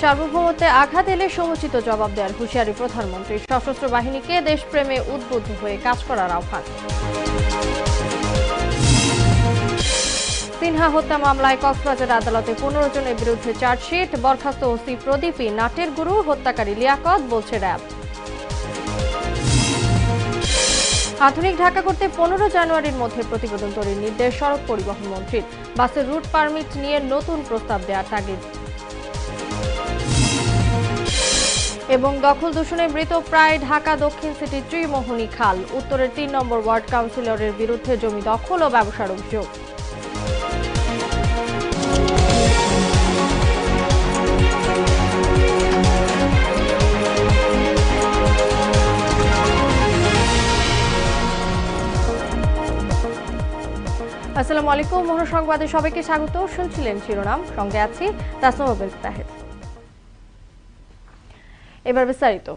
সার্বভৌমত্বে আঘাত এলে সমুচিত জবাব দেওয়ার হুঁশিয়ারি প্রধানমন্ত্রী। সশস্ত্র বাহিনীকে দেশপ্রেমে উদ্বুদ্ধ হয়ে কাজ করার আহ্বান। সিনহা হত্যা মামলায় কক্সবাজার আদালতে পনেরো জনের বিরুদ্ধে চার্জশিট। বরখাস্ত ওসি প্রদীপী নাটের গুরু, হত্যাকারী লিয়াকত বলছে র্যাব। আধুনিক ঢাকা করতে পনেরো জানুয়ারির মধ্যে প্রতিবেদন তৈরির নির্দেশ সড়ক পরিবহন মন্ত্রীর। বাসের রুট পারমিট নিয়ে নতুন প্রস্তাব দেওয়ার তাগিদ। এবং দখল দূষণে মৃত প্রায় ঢাকা, দক্ষিণ সিটি ত্রিমোহনী খাল। উত্তরের তিন নম্বর ওয়ার্ড কাউন্সিলরের বিরুদ্ধে জমি দখল ও ব্যবসার অভিযোগ। আসসালামু আলাইকুম মহর সংবাদে সবাইকে স্বাগত। শুনছিলেন শিরোনাম। সঙ্গে আছি তাসমাবিল তাহের এবার বিস্তারিত।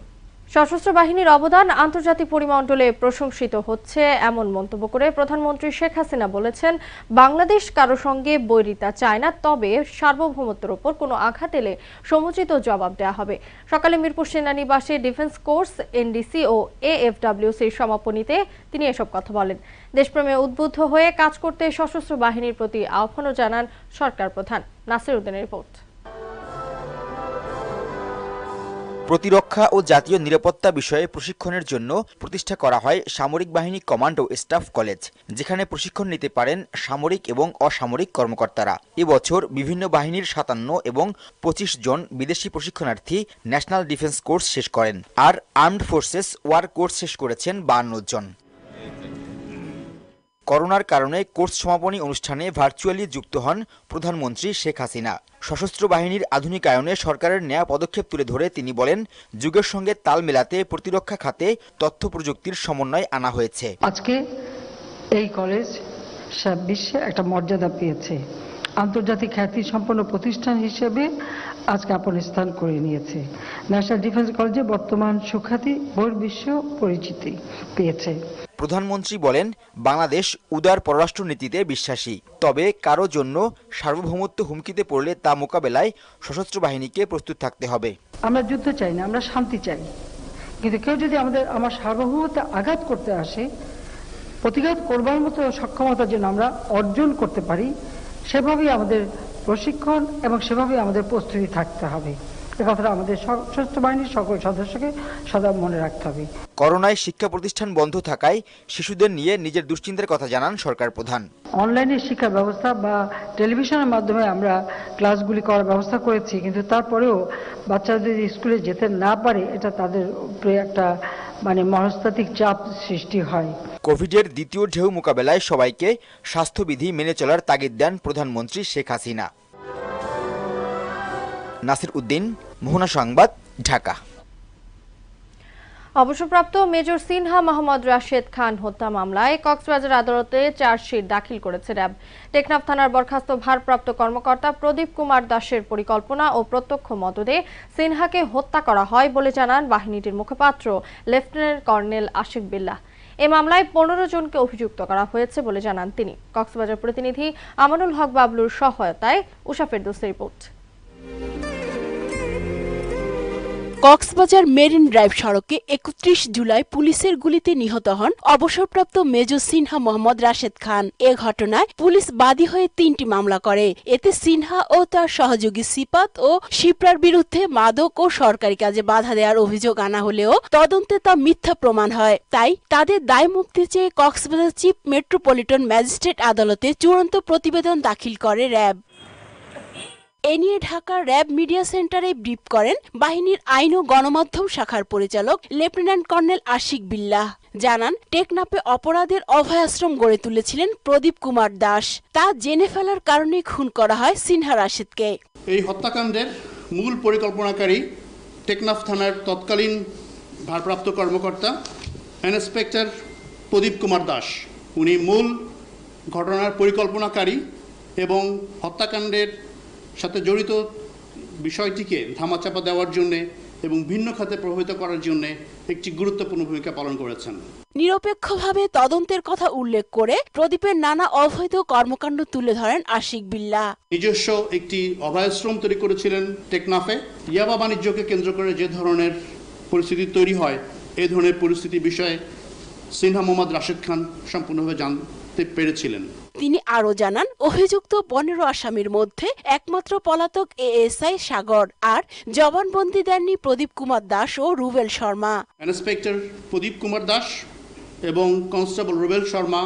সশস্ত্র বাহিনীর অবদান আন্তর্জাতিক পরিমণ্ডলে প্রশংসিত হচ্ছে, এমন মন্তব্য করে প্রধানমন্ত্রী শেখ হাসিনা বলেছেন, বাংলাদেশ কারও সঙ্গে বৈরিতা চায় না, তবে সার্বভৌমত্বের ওপর কোনো আঘাত এলে সমুচিত জবাব দেওয়া হবে। সকালে মিরপুর সেনানিবাসে ডিফেন্স কোর্স, এনডিসি ও এএফডব্লিউসির সমাপনীতে তিনি এসব কথা বলেন। দেশপ্রেমে উদ্বুদ্ধ হয়ে কাজ করতে সশস্ত্র বাহিনীর প্রতি আহ্বানও জানান সরকার প্রধান। নাসির উদ্দিনের রিপোর্ট। প্রতিরক্ষা ও জাতীয় নিরাপত্তা বিষয়ে প্রশিক্ষণের জন্য প্রতিষ্ঠা করা হয় সামরিক বাহিনী কমান্ড ও স্টাফ কলেজ, যেখানে প্রশিক্ষণ নিতে পারেন সামরিক এবং অসামরিক কর্মকর্তারা। এবছর বিভিন্ন বাহিনীর সাতান্ন এবং পঁচিশ জন বিদেশি প্রশিক্ষণার্থী ন্যাশনাল ডিফেন্স কোর্স শেষ করেন, আর আর্মড ফোর্সেস ওয়ার কোর্স শেষ করেছেন বান্ন জন। করোনার কারণে কোর্স সমাপনী অনুষ্ঠানে ভার্চুয়ালি যুক্ত হন প্রধানমন্ত্রী শেখ হাসিনা। সশস্ত্র বাহিনীর আধুনিকায়নে সরকারের নেয়া পদক্ষেপ তুলে ধরে তিনি বলেন, যুগের সঙ্গে তাল মেলাতে প্রতিরক্ষা খাতে তথ্য প্রযুক্তির সমন্বয় আনা হয়েছে। আজকে এই কলেজ বিশ্বে একটা মর্যাদা পেয়েছে। আন্তর্জাতিক খ্যাতি সম্পন্ন প্রতিষ্ঠান হিসেবে আজকে আপন স্থান করে নিয়েছে। ন্যাশনাল ডিফেন্স কলেজে বর্তমান সুখ্যাতি বহির্বিশ্ব পরিচিতি পেয়েছে। প্রধানমন্ত্রী বলেন বাংলাদেশ উদার পররাষ্ট্র নীতিতে বিশ্বাসী তবে কারও জন্য সার্বভৌমত্ব হুমকিতে পড়লে তা মোকাবেলায় সশস্ত্র বাহিনীকে প্রস্তুত থাকতে হবে। আমরা যুদ্ধ চাই না আমরা শান্তি চাই। কিন্তু কেউ যদি আমাদের আমার সার্বভৌমত্বে আঘাত করতে আসে প্রতিঘাত করবার মতো সক্ষমতা যেন আমরা অর্জন করতে পারি সেভাবেই আমাদের প্রশিক্ষণ এবং সেভাবে আমাদের প্রস্তুতি থাকতে হবে। এ কথাটা আমাদের সশস্ত্র বাহিনীর সকল সদস্যকে সদা মনে রাখতে হবে। করোনায় শিক্ষা প্রতিষ্ঠান বন্ধ থাকায় শিশুদের নিয়ে নিজের দুশ্চিন্তার কথা জানান সরকার প্রধান। অনলাইনে শিক্ষা ব্যবস্থা বা টেলিভিশনের মাধ্যমে আমরা ক্লাসগুলি করার ব্যবস্থা করেছি কিন্তু তারপরেও বাচ্চারা যদি স্কুলে যেতে না পারে এটা তাদের উপরে একটা মানে মনস্তাত্ত্বিক চাপ সৃষ্টি হয়। কোভিডের দ্বিতীয় ঢেউ মোকাবেলায় সবাইকে স্বাস্থ্যবিধি মেনে চলার তাগিদ দেন প্রধানমন্ত্রী শেখ হাসিনা। নাসির উদ্দিন, মোহনা সংবাদ, ঢাকা। অবসরপ্রাপ্ত মেজর সিনহা মোহাম্মদ রাশেদ খান হত্যা মামলায় কক্সবাজার আদালতে চার্জশিট দাখিল করেছে র্যাব। টেকনাফ থানার বরখাস্ত ভারপ্রাপ্ত কর্মকর্তা প্রদীপ কুমার দাসের পরিকল্পনা ও প্রত্যক্ষ মদদে সিনহাকে হত্যা করা হয় বলে জানান বাহিনীটির মুখপাত্র লেফটেন্যান্ট কর্নেল আশিক বিল্লাহ। এ মামলায় পনেরো জনকে অভিযুক্ত করা হয়েছে বলে জানান তিনি। কক্সবাজার প্রতিনিধি আমানুল হক বাবলুর সহায়তায় উষা ফেরদৌসের রিপোর্ট। কক্সবাজার মেরিন ড্রাইভ সড়কে একত্রিশ জুলাই পুলিশের গুলিতে নিহত হন অবসরপ্রাপ্ত মেজর সিনহা মোহাম্মদ রাশেদ খান। এ ঘটনায় পুলিশ বাদী হয়ে তিনটি মামলা করে। এতে সিনহা ও তার সহযোগী সিপাত ও শিপ্রার বিরুদ্ধে মাদক ও সরকারি কাজে বাধা দেওয়ার অভিযোগ আনা হলেও তদন্তে তা মিথ্যা প্রমাণ হয়। তাই তাদের দায় মুক্তি চেয়ে কক্সবাজার চিফ মেট্রোপলিটন ম্যাজিস্ট্রেট আদালতে চূড়ান্ত প্রতিবেদন দাখিল করে র্যাব। এ নিয়ে ঢাকার র্যাব মিডিয়া সেন্টারে ব্রিফ করেন বাহিনীর আইন ও গণমাধ্যম শাখার পরিচালক লেফটেন্যান্ট কর্নেল আশিক বিল্লাহ। জানান টেকনাপে অপরাধের অভয়াশ্রম গড়ে তুলেছিলেন প্রদীপ কুমার দাস। তা জেনে ফেলার কারণে খুন করা হয় সিনহা রাশিদকে। এই হত্যাকাণ্ডের মূল পরিকল্পনাকারী টেকনাফ থানার তৎকালীন ভারপ্রাপ্ত কর্মকর্তা, ইন্সপেক্টর প্রদীপ কুমার দাস। উনি মূল ঘটনার পরিকল্পনাকারী এবং হত্যাকাণ্ডের সাথে জড়িত বিষয়টিকে ধামাচাপা দেওয়ার জন্যে এবং ভিন্ন খাতে প্রভাবিত করার জন্য একটি গুরুত্বপূর্ণ ভূমিকা পালন করেছেন। নিরপেক্ষভাবে তদন্তের কথা উল্লেখ করে প্রদীপের নানা অবৈধ কর্মকাণ্ড তুলে ধরেন আশিক বিল্লা। নিজস্ব একটি অভয়াশ্রম তৈরি করেছিলেন টেকনাফে। ইয়াবা বাণিজ্যকে কেন্দ্র করে যে ধরনের পরিস্থিতি তৈরি হয় এই ধরনের পরিস্থিতি বিষয়ে সিনহা মোহাম্মদ রাশেদ খান সম্পূর্ণভাবে জানতে পেরেছিলেন। তিনি আরও জানান অভিযুক্ত পনেরো আসামির মধ্যে একমাত্র পলাতক এএসআই সাগর আর জবানবন্দি দেননি প্রদীপ কুমার দাস ও রুবেল শর্মা। ইন্সপেক্টর প্রদীপ কুমার দাস এবং কনস্টেবল রুবেল শর্মা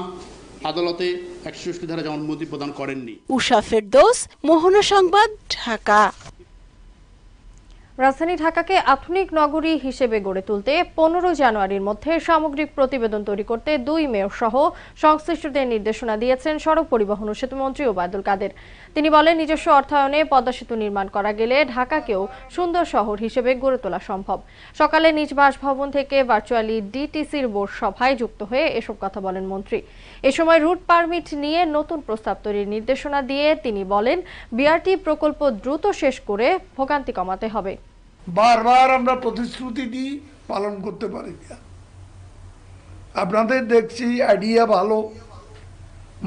আদালতে একষষ্টি ধারা জবানবন্দি প্রদান করেননি। উষা ফেরদোস মোহনা সংবাদ ঢাকা। রাজধানী ঢাকাকে আধুনিক নগরী হিসেবে গড়ে তুলতে পনেরো জানুয়ারির মধ্যে সামগ্রিক প্রতিবেদন তৈরি করতে দুই মেয়র সহ সংশ্লিষ্টদের নির্দেশনা দিয়েছেন সড়ক পরিবহন ও সেতুমন্ত্রী ওবায়দুল কাদের। তিনি বলেন, নিজস্ব অর্থায়নে পদ্মা সেতু নির্মাণ করা গেলে ঢাকাকেও সুন্দর শহর হিসেবে গড়ে তোলা সম্ভব। সকালে নিজ বাসভবন থেকে ভার্চুয়ালি ডিটিসির বোর্ড সভায় যুক্ত হয়ে এসব কথা বলেন মন্ত্রী। এ সময় রুট পারমিট নিয়ে নতুন প্রস্তাব তৈরির নির্দেশনা দিয়ে তিনি বলেন, বিআরটি প্রকল্প দ্রুত শেষ করে ভোগান্তি কমাতে হবে। বারবার আমরা প্রতিশ্রুতি দিই, পালন করতে পারি না। আপনাদের দেখছি আইডিয়া ভালো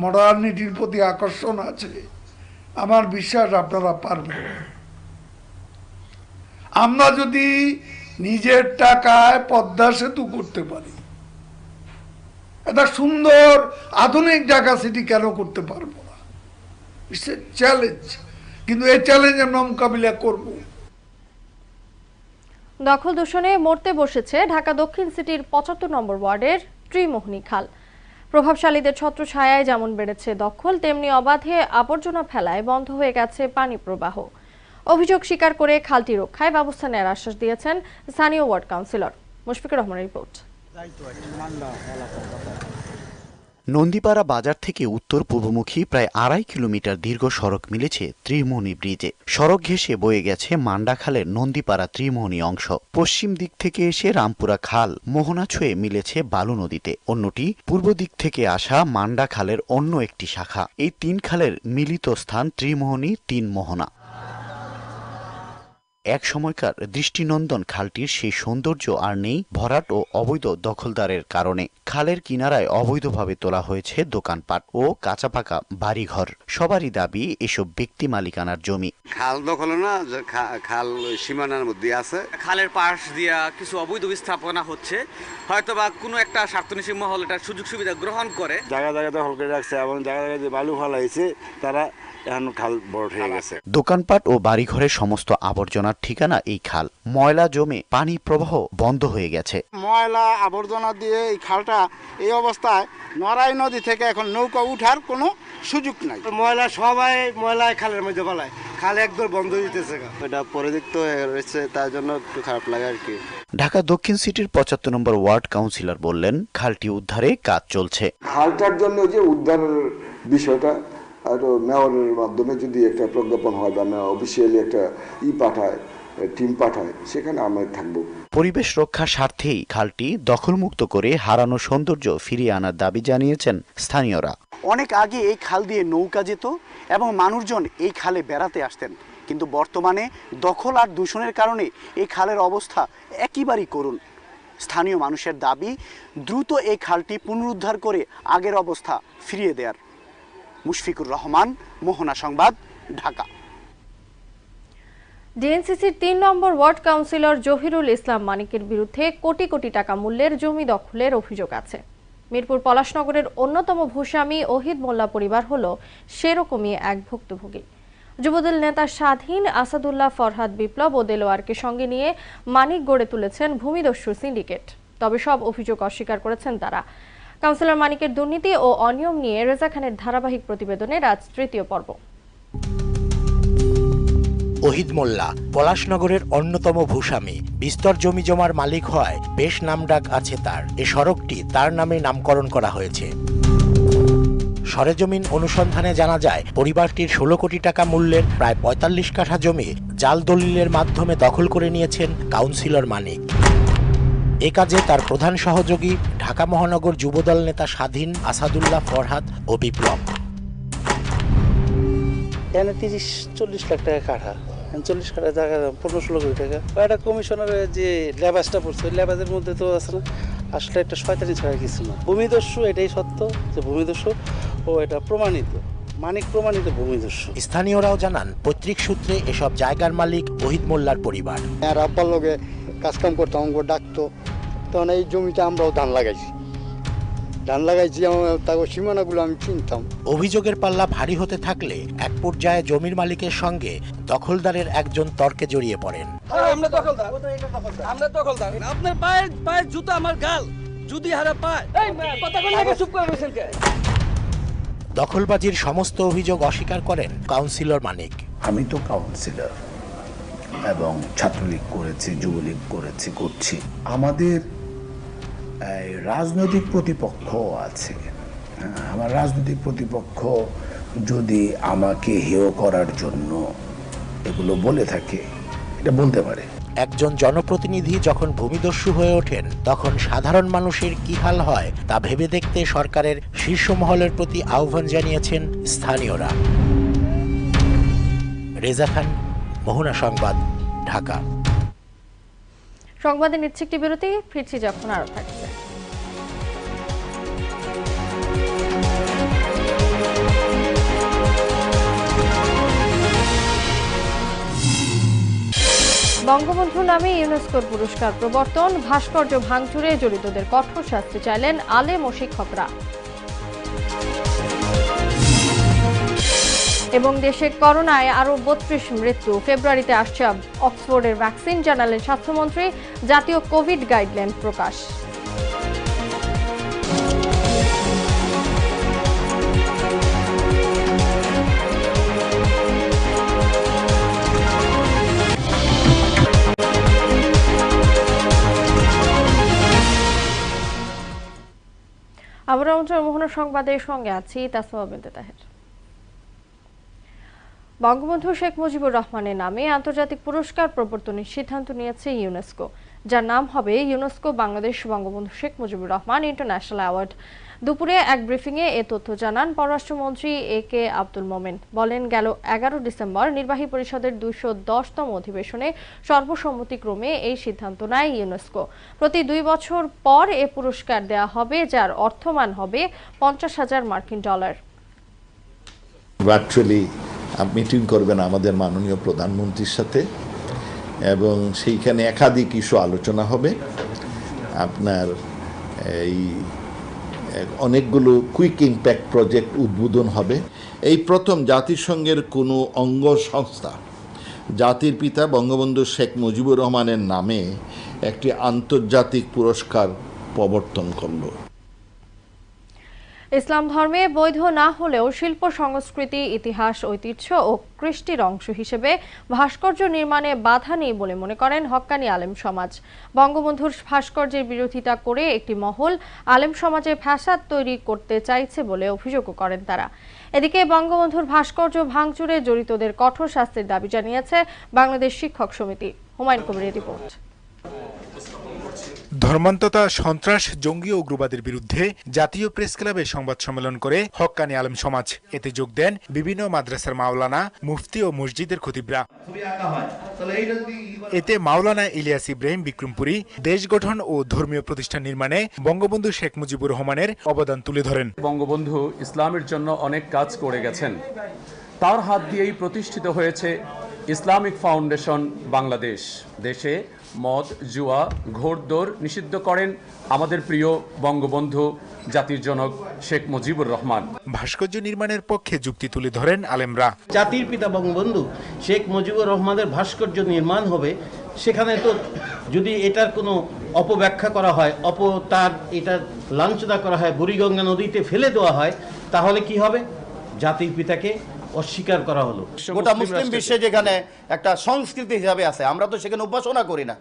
মডার্নিটির প্রতি আকর্ষণ আছে। আমার বিশ্বাস আপনারা পারবেন। আমরা যদি নিজের টাকায় পদ্মা সেতু করতে পারি, একটা সুন্দর আধুনিক ঢাকা সিটি কেন করতে পারব না? এ চ্যালেঞ্জ কিন্তু এই চ্যালেঞ্জ আমরা মোকাবিলা করব। দখল দূষণে মরতে বসেছে ঢাকা দক্ষিণ সিটির পঁচাত্তর নম্বর ওয়ার্ডের ত্রিমোহনী খাল। প্রভাবশালীদের ছত্র ছায়ায় যেমন বেড়েছে দখল, তেমনি অবাধে আবর্জনা ফেলায় বন্ধ হয়ে গেছে পানি প্রবাহ। অভিযোগ স্বীকার করে খালটি রক্ষায় ব্যবস্থা নেওয়ার আশ্বাস দিয়েছেন স্থানীয় ওয়ার্ড কাউন্সিলর। মুশফিকুর রহমানের রিপোর্ট। নন্দীপাড়া বাজার থেকে উত্তর পূর্বমুখী প্রায় আড়াই কিলোমিটার দীর্ঘ সড়ক মিলেছে ত্রিমোহনী ব্রিজে। সড়ক ঘেঁষে বয়ে গেছে মান্ডাখালের নন্দীপাড়া ত্রিমোহনী অংশ। পশ্চিম দিক থেকে এসে রামপুরা খাল, মোহনা ছুঁয়ে মিলেছে বালু নদীতে। অন্যটি পূর্ব দিক থেকে আসা মান্ডা খালের অন্য একটি শাখা। এই তিন খালের মিলিত স্থান ত্রিমোহনী তিন মোহনা। এক সময়কার দৃষ্টিনন্দন খালটির সেই সৌন্দর্য আর নেই ভরাট ও অবৈধ দখলদারের কারণে। খালের কিনারায় অবৈধভাবে তোলা হয়েছে দোকানপাট ও কাঁচাপাকা বাড়িঘর। সবারই দাবি এসব ব্যক্তি মালিকানার জমি। খাল দখল না খা- খাল সীমানার মধ্যে আছে। খালের পাশ দিয়া কিছু অবৈধ স্থাপনা হচ্ছে। হয়তো বা কোনো একটা স্বার্থনীতি মহল এটা সুযোগ সুবিধা গ্রহণ করে। জায়গা জায়গা দখল করে রাখছে এবং জায়গা জায়গায় যে বালু ফেলাইছে তারা এখন খাল বড় হয়ে গেছে। দোকানপাট ও বাড়িঘরের সমস্ত আবর্জনার ঠিকানা এই খাল। ময়লা জমে পানি প্রবাহ বন্ধ হয়ে গেছে। ময়লা আবর্জনা দিয়ে এই খালটা এই অবস্থায় নড়াই নদী থেকে এখন নৌকা উঠার কোনো সুযোগ নাই। ময়লা সবাই ময়লায় খালের মধ্যে বলায় খাল একদম বন্ধ দিতেছে এটা পরিদিক্ত হয়ে রয়েছে তার জন্য একটু খারাপ লাগে আর কি। ঢাকা দক্ষিণ সিটির পঁচাত্তর নম্বর ওয়ার্ড কাউন্সিলর বললেন খালটি উদ্ধারে কাজ চলছে। খালটার জন্য যে উদ্ধারের বিষয়টা আর মেয়রের মাধ্যমে যদি একটা প্রজ্ঞাপন হয় বা মেয়র অফিসিয়ালি একটা ই পাঠায় টিম পাঠায় সেখানে আমরা থাকব। পরিবেশ রক্ষার স্বার্থেই খালটি দখলমুক্ত করে হারানো সৌন্দর্য ফিরিয়ে আনার দাবি জানিয়েছেন স্থানীয়রা। অনেক আগে এই খাল দিয়ে নৌকা যেত এবং মানুষজন এই খালে বেড়াতে আসতেন। কিন্তু বর্তমানে দখল আর দূষণের কারণে এই খালের অবস্থা একেবারেই করুন স্থানীয় মানুষের দাবি দ্রুত এই খালটি পুনরুদ্ধার করে আগের অবস্থা ফিরিয়ে দেওয়ার মুশফিকুর রহমান, মোহনা সংবাদ, ঢাকা। ডিএনসিসির তিন number ward councillor Jahirul Islam মানিকের বিরুদ্ধে কোটি কোটি টাকা মূল্যের জমি দখলের অভিযোগ আছে। মিরপুর পলাশনগরের অন্যতম ভূস্বামী ওহিদ মোল্লা পরিবার হল সেরকমই এক ভুক্তভোগী। যুবদল নেতা স্বাধীন আসাদুল্লাহ ফরহাদ বিপ্লব ও দেলোয়ারকে সঙ্গে নিয়ে মানিক গড়ে তুলেছেন ভূমিদস্যু সিন্ডিকেট। তবে সব অভিযোগ অস্বীকার করেছেন তারা। কাউন্সিলর মানিকের দুর্নীতি ও অনিয়ম নিয়ে রেজা খানের ধারাবাহিক প্রতিবেদনের আজ তৃতীয় পর্ব। ওহিদ মোল্লা, পলাশনগরের অন্যতম ভূস্বামী, বিস্তর জমি জমার মালিক হওয়ায় বেশ নামডাক আছে তার। এ সড়কটি তার নামে নামকরণ করা হয়েছে। সরেজমিন অনুসন্ধানে জানা যায়, পরিবারটির ষোলো কোটি টাকা মূল্যের প্রায় পঁয়তাল্লিশ কাঠা জমি জাল দলিলের মাধ্যমে দখল করে নিয়েছেন কাউন্সিলর মানিক। এ কাজে তার প্রধান সহযোগী ঢাকা মহানগর যুবদল নেতা স্বাধীন আসাদুল্লাহ ফরহাদ ও বিপ্লব। এখানে তিরিশ চল্লিশ লাখ টাকা কাঠা। চল্লিশ কাঠা টাকা পনেরো ষোলো কোটি টাকা। একটা কমিশনারের যে লেবাসটা পড়ছে ওই লেবাসের মধ্যে তো আছে না। আসলে একটা শয়তানি ছাড়া কিছু না। ভূমিদস্যু এটাই সত্য যে ভূমিদস্যু ও এটা প্রমাণিত। মানিক প্রমাণিত ভূমিদস্যু। স্থানীয়রাও জানান পৈতৃক সূত্রে এসব জায়গার মালিক ওহিদ মোল্লার পরিবার। আর আব্বার লগে কাজকাম করতাম আমাকে ডাকতো। তখন এই জমিতে আমরাও ধান লাগাইছি। ধান লাগাইছি আমার তাকে সীমানাগুলো আমি চিনতাম। অভিযোগের পাল্লা ভারী হতে থাকলে এক পর্যায়ে জমির মালিকের সঙ্গে দখলদারের একজন তর্কে জড়িয়ে পড়েন। আমরা দখলদার। আমরা দখলদার। আপনার পায়ের পায়ের জুতা আমার গাল। যদি হারা পায়। চুপ করে বসেন দখলবাজির সমস্ত অভিযোগ অস্বীকার করেন কাউন্সিলর মানিক। আমি তো কাউন্সিলর। এবং ছাত্রলীগ করেছি যুবলীগ করেছি করছি। আমাদের রাজনৈতিক প্রতিপক্ষ আছে। হ্যাঁ, আমার রাজনৈতিক প্রতিপক্ষ যদি আমাকে হেয় করার জন্য এগুলো বলে থাকে এটা বলতে পারে। একজন জনপ্রতিনিধি যখন ভূমিদস্যু হয়ে ওঠেন তখন সাধারণ মানুষের কি হাল হয় তা ভেবে দেখতে সরকারের শীর্ষ মহলের প্রতি আহ্বান জানিয়েছেন স্থানীয়রা। রেজা খান মোহনা সংবাদ, ঢাকা। সংবাদে নিচ্ছে একটি বিরতি, ফিরছি যখন আরও থাকছে। বঙ্গবন্ধু নামে ইউনেস্কোর পুরস্কার প্রবর্তন, ভাস্কর্য ভাঙচুরে জড়িতদের কঠোর শাস্তি চাইলেন আলেম ও শিক্ষকরা। এবং দেশে করোনায় আরও বত্রিশ মৃত্যু। ফেব্রুয়ারিতে আসছে অক্সফোর্ডের ভ্যাকসিন জানালেন স্বাস্থ্যমন্ত্রী, জাতীয় কোভিড গাইডলাইন প্রকাশ। অঞ্চল মোহনা সংবাদের সঙ্গে আছি তাসমা বিনতে তাহের। বঙ্গবন্ধু শেখ মুজিবুর রহমানের নামে আন্তর্জাতিক পুরস্কার প্রবর্তনের সিদ্ধান্ত নিয়েছে ইউনেস্কো, যার নাম হবে UNESCO Bangladesh Bangabandhu Sheikh Mujibur Rahman international award. দুপুরে এক ব্রিফিংয়ে এ তথ্য জানান পররাষ্ট্রমন্ত্রী এ কে আব্দুল মোমেন। বলেন, গেল এগারো ডিসেম্বর নির্বাহী পরিষদের দুইশো দশতম অধিবেশনে সর্বসম্মতিক্রমে এই সিদ্ধান্ত নেয় ইউনেস্কো। প্রতি দুই বছর পর এ পুরস্কার দেয়া হবে, যার অর্থমান হবে পঞ্চাশ হাজার মার্কিন ডলার। মিটিং করবেন আমাদের মাননীয় প্রধানমন্ত্রীর সাথে, এবং সেইখানে একাধিক ইস্যু আলোচনা হবে। আপনার এই, অনেকগুলো কুইক ইম্প্যাক্ট প্রজেক্ট উদ্বোধন হবে। এই প্রথম জাতিসংঘের কোনো অঙ্গ সংস্থা, জাতির পিতা বঙ্গবন্ধু শেখ মুজিবুর রহমানের নামে একটি আন্তর্জাতিক পুরস্কার প্রবর্তন করল। ইসলাম ধর্মে বৈধ না হলেও শিল্প, সংস্কৃতি, ইতিহাস, ঐতিহ্য ও কৃষ্টির অংশ হিসেবে ভাস্কর্য নির্মাণে বাধা নেই বলে মনে করেন হক্কানি আলেম সমাজ। বঙ্গবন্ধুর ভাস্কর্যের বিরোধিতা করে একটি মহল আলেম সমাজে ফ্যাসাদ তৈরি করতে চাইছে বলে অভিযোগও করেন তারা। এদিকে বঙ্গবন্ধুর ভাস্কর্য ভাঙচুরে জড়িতদের কঠোর শাস্তির দাবি জানিয়েছে বাংলাদেশ শিক্ষক সমিতি। হুমায়ুন কবিরের রিপোর্ট। ধর্মান্ততা, সন্ত্রাস, জঙ্গি উগ্রবাদের বিরুদ্ধে জাতীয় প্রেস ক্লাবে সংবাদ সম্মেলন করে হক্কানি আলম সমাজ। এতে যোগ দেন বিভিন্ন মাদ্রাসার মাওলানা, মুফতি ও মসজিদের খতিবরা। এতে মাওলানা ইলিয়াস ইব্রাহিম বিক্রমপুরী, দেশ গঠন ও ধর্মীয় প্রতিষ্ঠান নির্মাণে বঙ্গবন্ধু শেখ মুজিবুর রহমানের অবদান তুলে ধরেন। বঙ্গবন্ধু ইসলামের জন্য অনেক কাজ করে গেছেন। তার হাত দিয়েই প্রতিষ্ঠিত হয়েছে ইসলামিক ফাউন্ডেশন বাংলাদেশ। দেশে মদ জুয়া ঘোরদৌড় নিষিদ্ধ করেন আমাদের প্রিয় বঙ্গবন্ধু জাতির জনক শেখ মুজিবুর রহমান। ভাস্কর্য নির্মাণের পক্ষে যুক্তি তুলে ধরেন আলেমরা। জাতির পিতা বঙ্গবন্ধু শেখ মুজিবুর রহমানের ভাস্কর্য নির্মাণ হবে সেখানে তো যদি এটার কোনো অপব্যাখ্যা করা হয় অপ তার এটা লাঞ্ছনা করা হয় বুড়িগঙ্গা নদীতে ফেলে দেওয়া হয় তাহলে কি হবে? জাতির পিতাকে অস্বীকার করা হলো। গোটা মুসলিম বিশ্বে যেখানে একটা সংস্কৃতি হিসাবে আছে আমরা তো সেখানে উপাসনা করি না।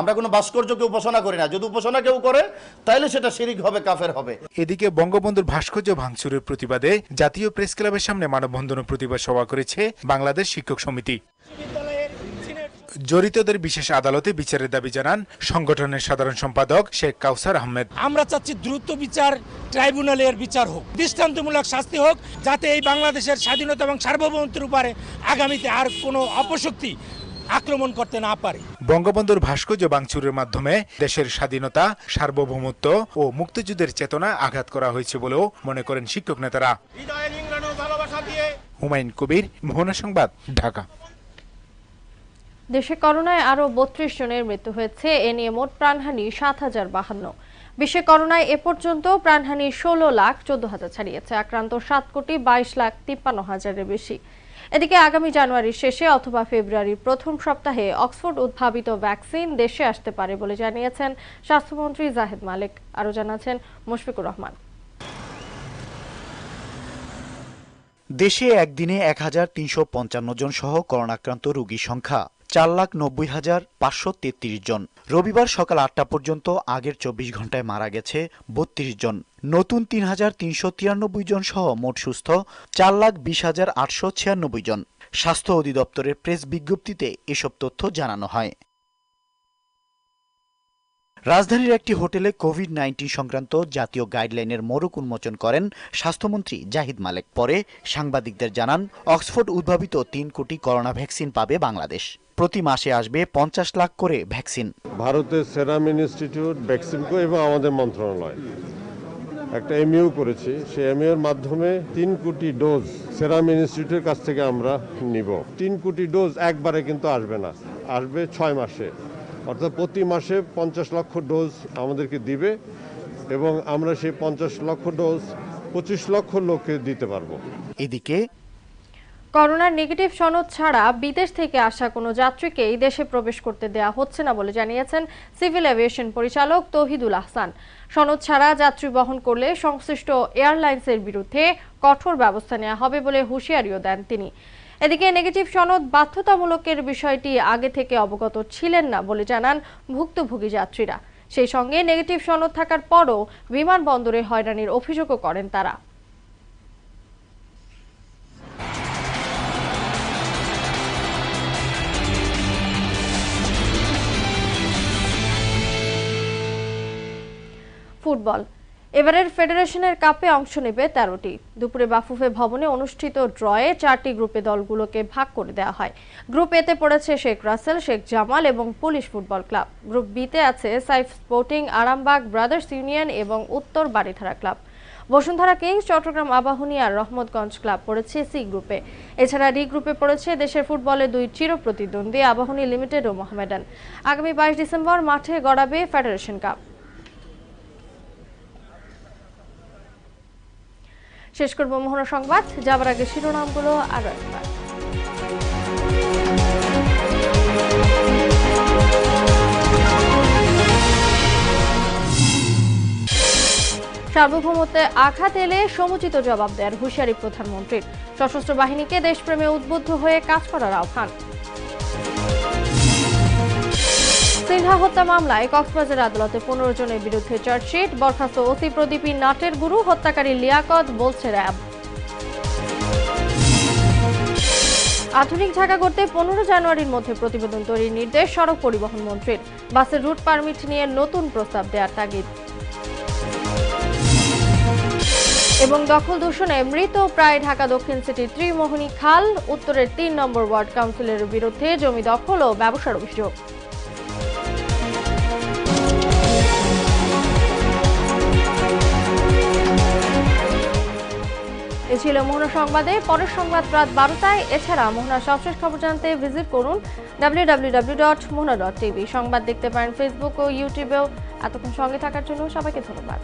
আমরা কোনো ভাস্কর্যকে উপাসনা করি না। যদি উপাসনা কেউ করে তাহলে সেটা শিরিক হবে কাফের হবে। এদিকে বঙ্গবন্ধুর ভাস্কর্য ভাঙচুরের প্রতিবাদে জাতীয় প্রেস ক্লাবের সামনে মানববন্ধন ও প্রতিবাদ সভা করেছে বাংলাদেশ শিক্ষক সমিতি। জড়িতদের বিশেষ আদালতে বিচারের দাবি জানান সংগঠনের সাধারণ সম্পাদক শেখ কাউসার আহমেদ। আমরা চাচ্ছি দ্রুত বিচার ট্রাইব্যুনালের বিচার হোক দৃষ্টান্তমূলক শাস্তি হোক যাতে এই বাংলাদেশের স্বাধীনতা এবং সার্বভৌমত্বের উপরে আগামীতে আর কোনো অপশক্তি আক্রমণ করতে না পারে। বঙ্গবন্ধুর ভাস্কর্য বাংচুরের মাধ্যমে দেশের স্বাধীনতা সার্বভৌমত্ব ও মুক্তিযুদ্ধের চেতনা আঘাত করা হয়েছে বলেও মনে করেন শিক্ষক নেতারা। হুমায়ুন কবির মোহনা সংবাদ ঢাকা। দেশে করোনায় আরও বত্রিশ জনের মৃত্যু হয়েছে। এ নিয়ে মোট প্রাণহানি সাত হাজার বাহান্ন। বিশ্বে করোনায় এ পর্যন্ত প্রাণহানি ষোলো লাখ চোদ্দ হাজার ছাড়িয়েছে। আক্রান্ত সাত কোটি বাইশ লাখ তিপ্পান্ন হাজারের বেশি। এদিকে আগামী জানুয়ারির শেষে অথবা ফেব্রুয়ারির প্রথম সপ্তাহে অক্সফোর্ড উদ্ভাবিত ভ্যাকসিন দেশে আসতে পারে বলে জানিয়েছেন স্বাস্থ্যমন্ত্রী জাহেদ মালিক। আরও জানাচ্ছেন মুশফিকুর রহমান। দেশে একদিনে এক হাজার তিনশো পঞ্চান্ন জন সহ করোনাক্রান্ত রোগীর সংখ্যা। চার লাখ নব্বই হাজার পাঁচশো তেত্রিশ জন। রবিবার সকাল আটটা পর্যন্ত আগের চব্বিশ ঘন্টায় মারা গেছে বত্রিশ জন। নতুন তিন হাজার তিনশো তিরানব্বই জন সহ মোট সুস্থ চার লাখ বিশ হাজার আটশো ছিয়ানব্বই জন। স্বাস্থ্য অধিদপ্তরের প্রেস বিজ্ঞপ্তিতে এসব তথ্য জানানো হয়। রাজধানীর একটি হোটেলে কোভিড নাইন্টিন সংক্রান্ত জাতীয় গাইডলাইনের মোড়ক উন্মোচন করেন স্বাস্থ্যমন্ত্রী জাহিদ মালেক। পরে সাংবাদিকদের জানান, অক্সফোর্ড উদ্ভাবিত তিন কোটি করোনা ভ্যাকসিন পাবে বাংলাদেশ। প্রতি মাসে আসবে পঞ্চাশ লাখ করে ভ্যাকসিন। ভারতের সেরাম ইনস্টিটিউট ভ্যাকসিনকো এবং আমাদের মন্ত্রণালয়। একটা এমইউ করেছি। সেই এমইউর মাধ্যমে তিন কোটি ডোজ সেরাম ইনস্টিটিউটের কাছ থেকে আমরা নিব। তিন কোটি ডোজ একবারে কিন্তু আসবে না। আসবে ছয় মাসে। অর্থাৎ প্রতি মাসে পঞ্চাশ লক্ষ ডোজ আমাদেরকে দিবে এবং আমরা সেই পঞ্চাশ লক্ষ ডোজ পঁচিশ লক্ষ লোককে দিতে পারব। এদিকে করোনার নেগেটিভ সনদ ছাড়া বিদেশ থেকে আসা কোনো যাত্রীকেই দেশে প্রবেশ করতে দেয়া হচ্ছে না বলে জানিয়েছেন সিভিল এভিয়েশন পরিচালক তৌহিদুল আহসান। সনদ ছাড়া যাত্রী বহন করলে সংশ্লিষ্ট এয়ারলাইন্সের বিরুদ্ধে কঠোর ব্যবস্থা নেওয়া হবে বলে হুঁশিয়ারিও দেন তিনি। এদিকে নেগেটিভ সনদ বাধ্যতামূলকের বিষয়টি আগে থেকে অবগত ছিলেন না বলে জানান ভুক্তভোগী যাত্রীরা। সেই সঙ্গে নেগেটিভ সনদ থাকার পরও বিমানবন্দরে হয়রানির অভিযোগও করেন তারা। ফুটবল এবারের ফেডারেশনের কাপে অংশ নেবে তেরোটি। দুপুরে বাফুফে ভবনে অনুষ্ঠিত ড্রয়ে চারটি গ্রুপে দলগুলোকে ভাগ করে দেওয়া হয়। গ্রুপ এতে পড়েছে শেখ রাসেল, শেখ জামাল এবং পুলিশ ফুটবল ক্লাব। গ্রুপ বিতে আছে Saif sporting, Arambagh brothers union এবং উত্তর বাড়িধারা ক্লাব। বসুন্ধরা কিংস, চট্টগ্রাম আবাহনী আর রহমতগঞ্জ ক্লাব পড়েছে সি গ্রুপে। এছাড়া ডি গ্রুপে পড়েছে দেশের ফুটবলে দুই চিরপ্রতিদ্বন্দ্বী আবাহনী লিমিটেড ও মোহামেডান। আগামী বাইশ ডিসেম্বর মাঠে গড়াবে ফেডারেশন কাপ। শেষ করব মোহনা সংবাদ। যাবার আগে শিরোনামগুলো আরও একবার। সার্বভৌমত্বে আঘাত এলে সমুচিত জবাব দেওয়ার হুঁশিয়ারি প্রধানমন্ত্রীর সশস্ত্র বাহিনীকে দেশপ্রেমে উদ্বুদ্ধ হয়ে কাজ করার আহ্বান। সিনহা হত্যা মামলায় কক্সবাজার আদালতে পনেরো জনের বিরুদ্ধে চার্জশিট, বরখাস্ত ওসি প্রদীপী নাটের গুরু, হত্যাকারী লিয়াকত, বলছে র্যাব। আধুনিক ঢাকা করতে পনেরো জানুয়ারির মধ্যে প্রতিবেদন তৈরির নির্দেশ সড়ক পরিবহন মন্ত্রীর। বাসের রুট পারমিট নিয়ে নতুন প্রস্তাব দেওয়ার তাগিদ। এবং দখল দূষণে মৃত প্রায় ঢাকা দক্ষিণ সিটির ত্রিমোহনী খাল, উত্তরের তিন নম্বর ওয়ার্ড কাউন্সিলের বিরুদ্ধে জমি দখল ও ব্যবসার অভিযোগ। এ ছিল মোহনা সংবাদে। পরের সংবাদ রাত বারোটায়। এছাড়া মোহনার সবশেষ খবর জানতে ভিজিট করুন ডাব্লিউ সংবাদ দেখতে পারেন ফেসবুক ও ইউটিউবেও এতক্ষণ সঙ্গে থাকার জন্য সবাইকে ধন্যবাদ।